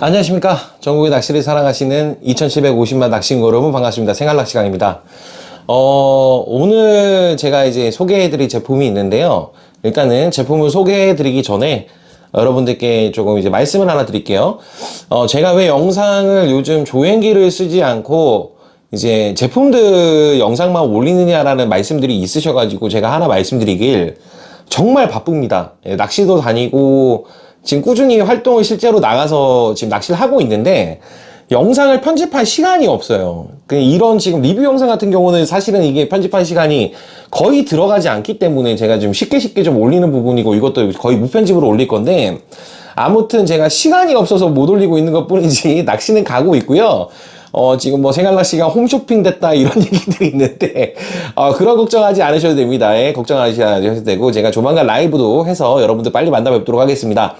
안녕하십니까. 전국의 낚시를 사랑하시는 2750만 낚시인 여러분 반갑습니다. 생활낚시강입니다. 어, 오늘 제가 이제 소개해드릴 제품이 있는데요. 일단은 제품을 소개해드리기 전에 여러분들께 조금 이제 말씀을 하나 드릴게요. 어, 제가 왜 영상을 요즘 조행기를 쓰지 않고 이제 제품들 영상만 올리느냐라는 말씀들이 있으셔가지고 제가 하나 말씀드리길 정말 바쁩니다. 예, 낚시도 다니고 지금 꾸준히 활동을 실제로 나가서 지금 낚시를 하고 있는데 영상을 편집할 시간이 없어요. 그 이런 지금 리뷰 영상 같은 경우는 사실은 이게 편집할 시간이 거의 들어가지 않기 때문에 제가 좀 쉽게 쉽게 좀 올리는 부분이고 이것도 거의 무편집으로 올릴 건데 아무튼 제가 시간이 없어서 못 올리고 있는 것 뿐이지 낚시는 가고 있고요. 어, 지금 뭐 생활낚시가 홈쇼핑 됐다 이런 얘기들이 있는데, 어, 그런 걱정하지 않으셔도 됩니다. 예, 걱정하지 않으셔도 되고, 제가 조만간 라이브도 해서 여러분들 빨리 만나 뵙도록 하겠습니다.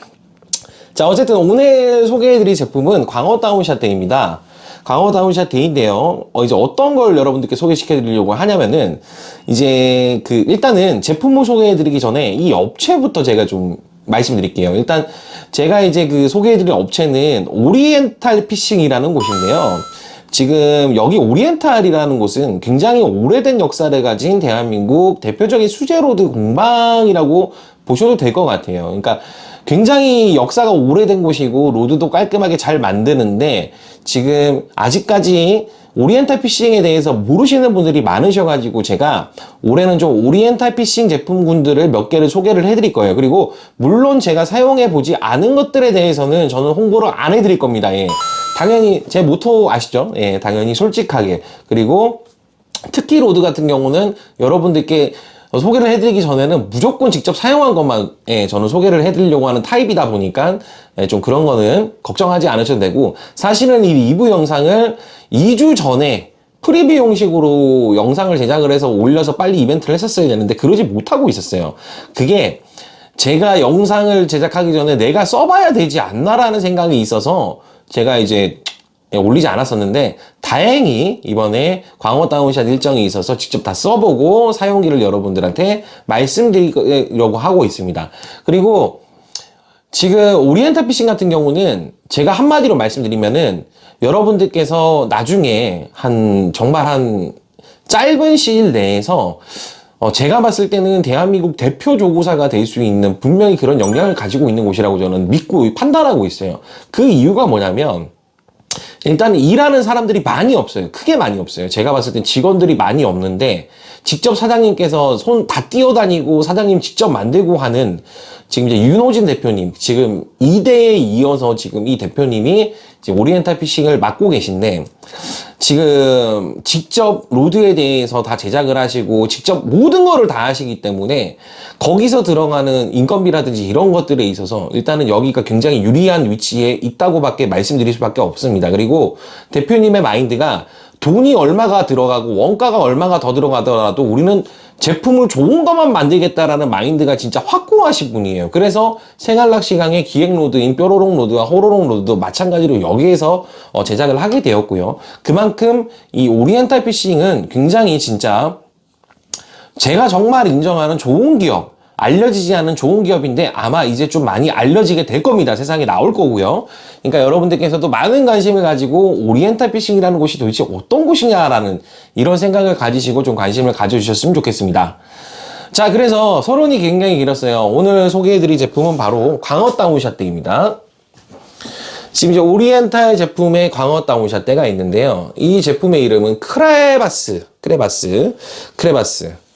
자, 어쨌든 오늘 소개해드릴 제품은 광어 다운샷 대입니다. 광어 다운샷 대인데요. 어, 이제 어떤 걸 여러분들께 소개시켜 드리려고 하냐면은, 이제 그, 일단은 제품을 소개해 드리기 전에 이 업체부터 제가 좀 말씀드릴게요. 일단 제가 이제 그 소개해 드린 업체는 오리엔탈 피싱이라는 곳인데요. 지금 여기 오리엔탈이라는 곳은 굉장히 오래된 역사를 가진 대한민국 대표적인 수제로드 공방이라고 보셔도 될 것 같아요. 그러니까 굉장히 역사가 오래된 곳이고 로드도 깔끔하게 잘 만드는데 지금 아직까지 오리엔탈 피싱에 대해서 모르시는 분들이 많으셔가지고 제가 올해는 좀 오리엔탈 피싱 제품군들을 몇 개를 소개를 해드릴 거예요. 그리고 물론 제가 사용해 보지 않은 것들에 대해서는 저는 홍보를 안 해드릴 겁니다. 예. 당연히 제 모토 아시죠? 예, 당연히 솔직하게 그리고 특히 로드 같은 경우는 여러분들께 소개를 해드리기 전에는 무조건 직접 사용한 것만 예, 저는 소개를 해드리려고 하는 타입이다 보니까 예, 좀 그런 거는 걱정하지 않으셔도 되고 사실은 이 리뷰 영상을 2주 전에 프리뷰 형식으로 영상을 제작을 해서 올려서 빨리 이벤트를 했었어야 되는데 그러지 못하고 있었어요. 그게 제가 영상을 제작하기 전에 내가 써봐야 되지 않나라는 생각이 있어서 제가 이제 예, 올리지 않았었는데 다행히 이번에 광어 다운샷 일정이 있어서 직접 다 써보고 사용기를 여러분들한테 말씀드리려고 하고 있습니다. 그리고 지금 오리엔탈 피싱 같은 경우는 제가 한마디로 말씀드리면은 여러분들께서 나중에 한 정말 한 짧은 시일 내에서 어, 제가 봤을 때는 대한민국 대표 조구사가 될 수 있는 분명히 그런 역량을 가지고 있는 곳이라고 저는 믿고 판단하고 있어요. 그 이유가 뭐냐면 일단 일하는 사람들이 많이 없어요. 크게 많이 없어요. 제가 봤을 땐 직원들이 많이 없는데 직접 사장님께서 손 다 뛰어다니고 사장님 직접 만들고 하는 지금 이제 윤호진 대표님 지금 2대에 이어서 지금 이 대표님이 지금 오리엔탈 피싱을 맡고 계신데 지금 직접 로드에 대해서 다 제작을 하시고 직접 모든 거를 다 하시기 때문에 거기서 들어가는 인건비라든지 이런 것들에 있어서 일단은 여기가 굉장히 유리한 위치에 있다고 밖에 말씀드릴 수 밖에 없습니다. 그리고 대표님의 마인드가 돈이 얼마가 들어가고 원가가 얼마가 더 들어가더라도 우리는 제품을 좋은 것만 만들겠다라는 마인드가 진짜 확고하신 분이에요. 그래서 생활낚시강의 기획로드인 뾰로롱 로드와 호로롱 로드도 마찬가지로 여기에서 어, 제작을 하게 되었고요. 그만큼 이 오리엔탈 피싱은 굉장히 진짜 제가 정말 인정하는 좋은 기업, 알려지지 않은 좋은 기업인데 아마 이제 좀 많이 알려지게 될 겁니다. 세상에 나올 거고요. 그러니까 여러분들께서도 많은 관심을 가지고 오리엔탈 피싱이라는 곳이 도대체 어떤 곳이냐라는 이런 생각을 가지시고 좀 관심을 가져주셨으면 좋겠습니다. 자, 그래서 서론이 굉장히 길었어요. 오늘 소개해드릴 제품은 바로 광어 다운샷대입니다. 지금 이제 오리엔탈 제품의 광어 다운샷대가 있는데요. 이 제품의 이름은 크레바스, 크레바스, 크레바스.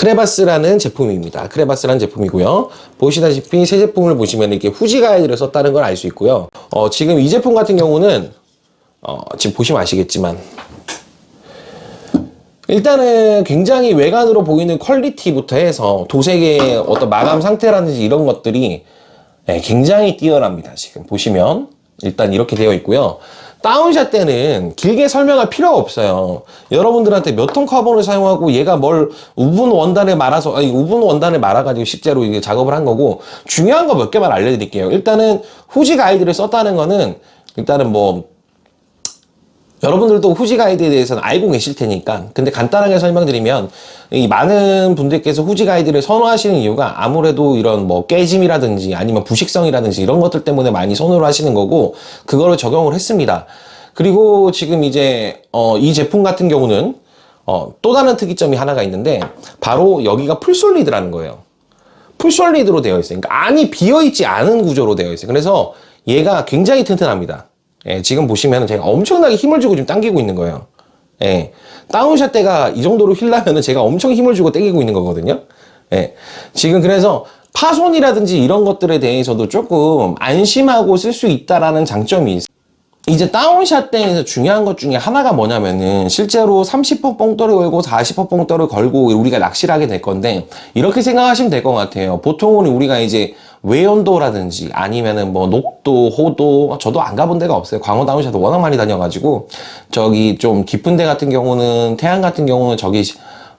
네. 크레바스라는 제품입니다. 크레바스라는 제품이고요. 보시다시피 새 제품을 보시면 이렇게 후지 가이드를 썼다는 걸 알 수 있고요. 어, 지금 이 제품 같은 경우는 어, 지금 보시면 아시겠지만 일단은 굉장히 외관으로 보이는 퀄리티부터 해서 도색의 어떤 마감 상태라든지 이런 것들이 네, 굉장히 뛰어납니다. 지금 보시면 일단 이렇게 되어 있고요. 다운샷 때는 길게 설명할 필요가 없어요. 여러분들한테 몇 톤 카본을 사용하고 얘가 뭘 우분 원단에 말아서 아니 우분 원단에 말아가지고 실제로 이게 작업을 한 거고 중요한 거 몇 개만 알려드릴게요. 일단은 후지 가이드를 썼다는 거는 일단은 뭐 여러분들도 후지 가이드에 대해서는 알고 계실 테니까 근데 간단하게 설명드리면 이 많은 분들께서 후지 가이드를 선호하시는 이유가 아무래도 이런 뭐 깨짐이라든지 아니면 부식성이라든지 이런 것들 때문에 많이 선호를 하시는 거고 그거를 적용을 했습니다. 그리고 지금 이제 어, 이 제품 같은 경우는 어, 또 다른 특이점이 하나가 있는데 바로 여기가 풀솔리드라는 거예요. 풀솔리드로 되어 있어요. 그러니까 안이 비어있지 않은 구조로 되어 있어요. 그래서 얘가 굉장히 튼튼합니다 예, 지금 보시면 제가 엄청나게 힘을 주고 지금 당기고 있는 거예요. 예, 다운샷 때가 이 정도로 힐라면은 제가 엄청 힘을 주고 당기고 있는 거거든요. 예, 지금 그래서 파손이라든지 이런 것들에 대해서도 조금 안심하고 쓸 수 있다라는 장점이 있어요. 이제 다운샷 때에서 중요한 것 중에 하나가 뭐냐면은 실제로 30% 뽕돌을 걸고 40% 뽕돌을 걸고 우리가 낚시를 하게 될 건데 이렇게 생각하시면 될 것 같아요. 보통은 우리가 이제 외연도라든지 아니면은 뭐 녹도, 호도 저도 안 가본 데가 없어요. 광어 다운샷도 워낙 많이 다녀가지고 저기 좀 깊은 데 같은 경우는 태안 같은 경우는 저기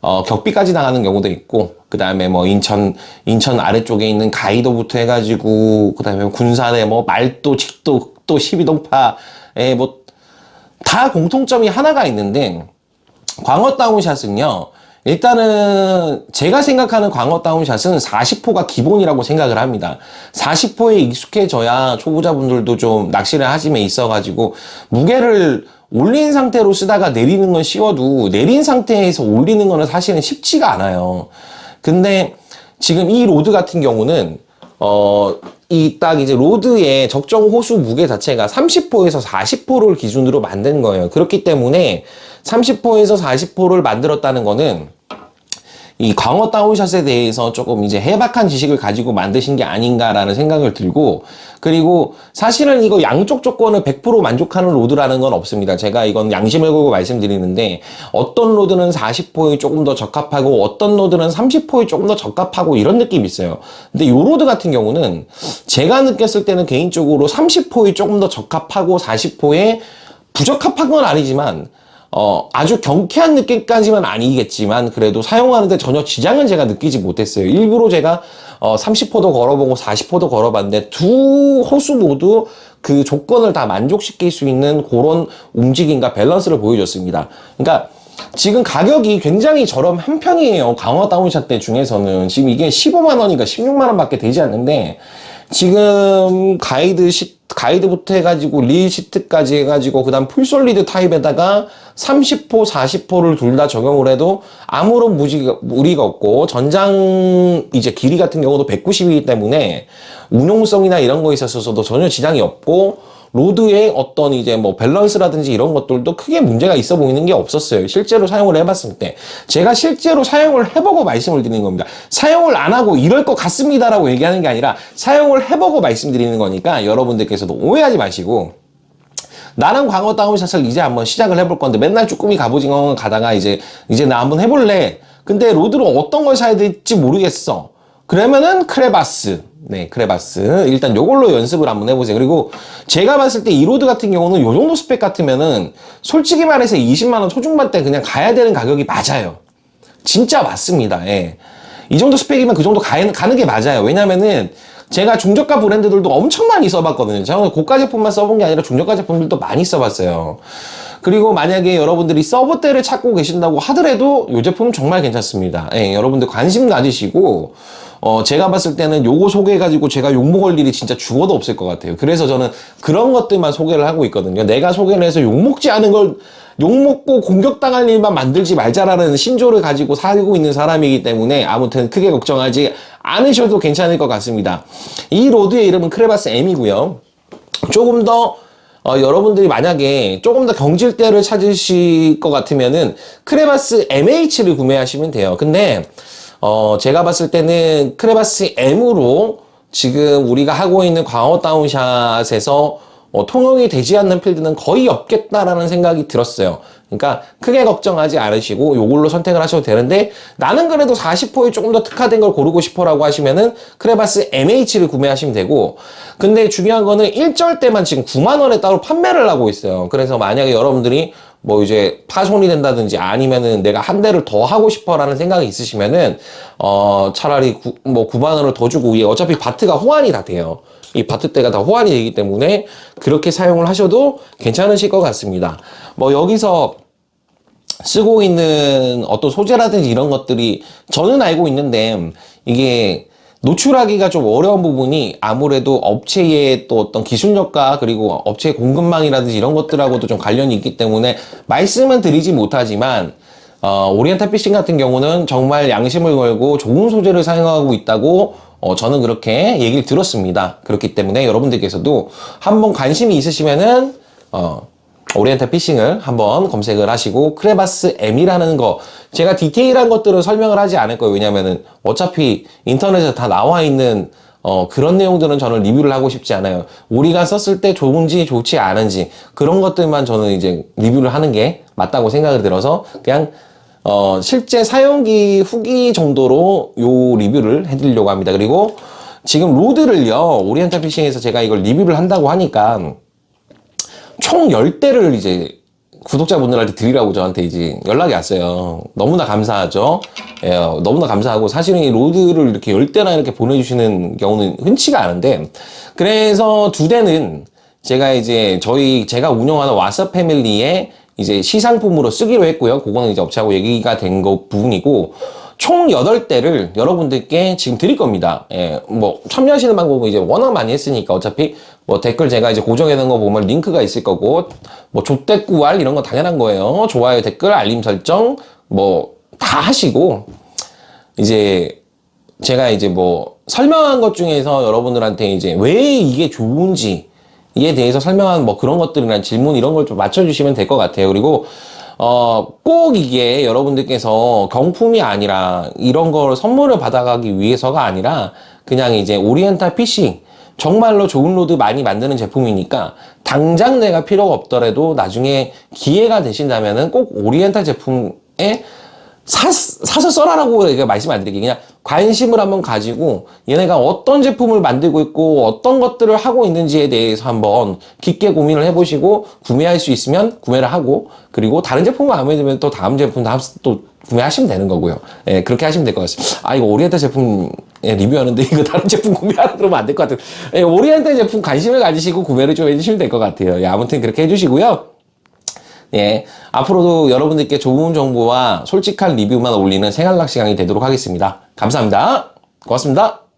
어, 격비까지 나가는 경우도 있고, 그 다음에 뭐 인천, 인천 아래쪽에 있는 가이도부터 해가지고, 그 다음에 군산에 뭐 말도, 직도, 또 12동파에 뭐, 다 공통점이 하나가 있는데, 광어 다운샷은요, 일단은 제가 생각하는 광어 다운샷은 40호가 기본이라고 생각을 합니다. 40호에 익숙해져야 초보자분들도 좀 낚시를 하심에 있어가지고 무게를 올린 상태로 쓰다가 내리는 건 쉬워도 내린 상태에서 올리는 거는 사실은 쉽지가 않아요. 근데 지금 이 로드 같은 경우는 어, 이 딱 이제 로드의 적정 호수 무게 자체가 30호에서 40호를 기준으로 만든 거예요. 그렇기 때문에 30호에서 40호를 만들었다는 거는 이 광어 다운샷에 대해서 조금 이제 해박한 지식을 가지고 만드신 게 아닌가라는 생각을 들고 그리고 사실은 이거 양쪽 조건을 100% 만족하는 로드라는 건 없습니다. 제가 이건 양심을 걸고 말씀드리는데 어떤 로드는 40호에 조금 더 적합하고 어떤 로드는 30호에 조금 더 적합하고 이런 느낌이 있어요. 근데 요 로드 같은 경우는 제가 느꼈을 때는 개인적으로 30호에 조금 더 적합하고 40호에 부적합한 건 아니지만 어, 아주 경쾌한 느낌까지만 아니겠지만 그래도 사용하는데 전혀 지장은 제가 느끼지 못했어요. 일부러 제가 어, 30호도 걸어보고 40호도 걸어봤는데 두 호수 모두 그 조건을 다 만족시킬 수 있는 그런 움직임과 밸런스를 보여줬습니다. 그러니까 지금 가격이 굉장히 저렴한 편이에요. 강화 다운샷 때 중에서는 지금 이게 15만 원인가 16만 원밖에 되지 않는데 지금 가이드 시 가이드부터 해가지고 릴 시트까지 해가지고 그다음 풀솔리드 타입에다가 30호, 40호를 둘 다 적용을 해도 아무런 무지가, 무리가 없고 전장 이제 길이 같은 경우도 190이기 때문에 운용성이나 이런 거에 있어서도 전혀 지장이 없고 로드의 어떤 이제 뭐 밸런스라든지 이런 것들도 크게 문제가 있어 보이는 게 없었어요. 실제로 사용을 해봤을 때. 제가 실제로 사용을 해보고 말씀을 드리는 겁니다. 사용을 안 하고 이럴 것 같습니다라고 얘기하는 게 아니라 사용을 해보고 말씀드리는 거니까 여러분들께서도 오해하지 마시고 나는 광어 다운샷을 이제 한번 시작을 해볼 건데 맨날 쭈꾸미 갑오징어 가다가 이제 이제 나 한번 해볼래. 근데 로드를 어떤 걸 사야 될지 모르겠어. 그러면은 크레바스. 네, 크레바스. 일단 요걸로 연습을 한번 해보세요. 그리고 제가 봤을 때 이 로드 같은 경우는 요 정도 스펙 같으면은 솔직히 말해서 20만원 초중반 때 그냥 가야 되는 가격이 맞아요. 진짜 맞습니다. 예. 이 정도 스펙이면 그 정도 가는, 가는 게 맞아요. 왜냐면은 제가 중저가 브랜드들도 엄청 많이 써봤거든요. 제가 고가 제품만 써본 게 아니라 중저가 제품들도 많이 써봤어요. 그리고 만약에 여러분들이 서브대를 찾고 계신다고 하더라도 이 제품은 정말 괜찮습니다. 예, 여러분들 관심 가지시고 어, 제가 봤을 때는 요거 소개해가지고 제가 욕먹을 일이 진짜 죽어도 없을 것 같아요. 그래서 저는 그런 것들만 소개를 하고 있거든요. 내가 소개를 해서 욕먹지 않은 걸 욕먹고 공격당할 일만 만들지 말자라는 신조를 가지고 살고 있는 사람이기 때문에 아무튼 크게 걱정하지 않으셔도 괜찮을 것 같습니다. 이 로드의 이름은 크레바스 M이고요. 조금 더 어, 여러분들이 만약에 조금 더 경질대를 찾으실 것 같으면은 크레바스 MH를 구매하시면 돼요. 근데 어, 제가 봤을 때는 크레바스 M으로 지금 우리가 하고 있는 광어 다운샷에서 어, 통용이 되지 않는 필드는 거의 없겠다라는 생각이 들었어요. 그러니까 크게 걱정하지 않으시고 요걸로 선택을 하셔도 되는데 나는 그래도 40호에 조금 더 특화된 걸 고르고 싶어라고 하시면은 크레바스 MH를 구매하시면 되고 근데 중요한 거는 일절 때만 지금 9만 원에 따로 판매를 하고 있어요. 그래서 만약에 여러분들이 뭐 이제 파손이 된다든지 아니면은 내가 한 대를 더 하고 싶어라는 생각이 있으시면은 어 차라리 구, 뭐 9만 원을 더 주고 이게 어차피 바트가 호환이 다 돼요. 이 바트 때가 다 호환이 되기 때문에 그렇게 사용을 하셔도 괜찮으실 것 같습니다. 뭐 여기서 쓰고 있는 어떤 소재라든지 이런 것들이 저는 알고 있는데 이게 노출하기가 좀 어려운 부분이 아무래도 업체의 또 어떤 기술력과 그리고 업체 공급망이라든지 이런 것들하고도 좀 관련이 있기 때문에 말씀은 드리지 못하지만 어, 오리엔탈 피싱 같은 경우는 정말 양심을 걸고 좋은 소재를 사용하고 있다고 어, 저는 그렇게 얘기를 들었습니다. 그렇기 때문에 여러분들께서도 한번 관심이 있으시면은 어, 오리엔탈 피싱을 한번 검색을 하시고 크레바스 M이라는 거 제가 디테일한 것들은 설명을 하지 않을 거예요. 왜냐면은 어차피 인터넷에 다 나와 있는 어, 그런 내용들은 저는 리뷰를 하고 싶지 않아요. 우리가 썼을 때 좋은지 좋지 않은지 그런 것들만 저는 이제 리뷰를 하는 게 맞다고 생각을 들어서 그냥 어, 실제 사용기 후기 정도로 요 리뷰를 해드리려고 합니다. 그리고 지금 로드를요, 오리엔탈 피싱에서 제가 이걸 리뷰를 한다고 하니까 총 10대를 이제 구독자분들한테 드리라고 저한테 이제 연락이 왔어요. 너무나 감사하죠. 예, 너무나 감사하고 사실은 이 로드를 이렇게 10대나 이렇게 보내주시는 경우는 흔치가 않은데 그래서 두 대는 제가 이제 저희 제가 운영하는 왓썹 패밀리의 이제 시상품으로 쓰기로 했고요. 그거는 이제 업체하고 얘기가 된 거 부분이고 총 8대를 여러분들께 지금 드릴 겁니다. 예, 뭐, 참여하시는 방법은 이제 워낙 많이 했으니까 어차피 뭐 댓글 제가 이제 고정해 놓은 거 보면 링크가 있을 거고, 뭐, 족대꾸알 이런 거 당연한 거예요. 좋아요, 댓글, 알림 설정, 뭐, 다 하시고, 이제 제가 이제 뭐, 설명한 것 중에서 여러분들한테 이제 왜 이게 좋은지, 이에 대해서 설명한 뭐 그런 것들이나 질문 이런 걸 좀 맞춰주시면 될 것 같아요. 그리고 어, 꼭 이게 여러분들께서 경품이 아니라 이런 걸 선물을 받아가기 위해서가 아니라 그냥 이제 오리엔탈 PC 정말로 좋은 로드 많이 만드는 제품이니까 당장 내가 필요가 없더라도 나중에 기회가 되신다면은 꼭 오리엔탈 제품에 사, 사서 써라라고 말씀 안 드릴게요. 그냥 관심을 한번 가지고 얘네가 어떤 제품을 만들고 있고 어떤 것들을 하고 있는지에 대해서 한번 깊게 고민을 해보시고 구매할 수 있으면 구매를 하고 그리고 다른 제품 마음에 들면 또 다음 제품 다음 또 구매하시면 되는 거고요. 예, 그렇게 하시면 될 것 같습니다. 아, 이거 오리엔탈 제품 예, 리뷰하는데 이거 다른 제품 구매하라 그러면 안 될 것 같아요. 예, 오리엔탈 제품 관심을 가지시고 구매를 좀 해주시면 될 것 같아요. 예, 아무튼 그렇게 해주시고요. 예. 앞으로도 여러분들께 좋은 정보와 솔직한 리뷰만 올리는 생활낚시 강의 되도록 하겠습니다. 감사합니다. 고맙습니다.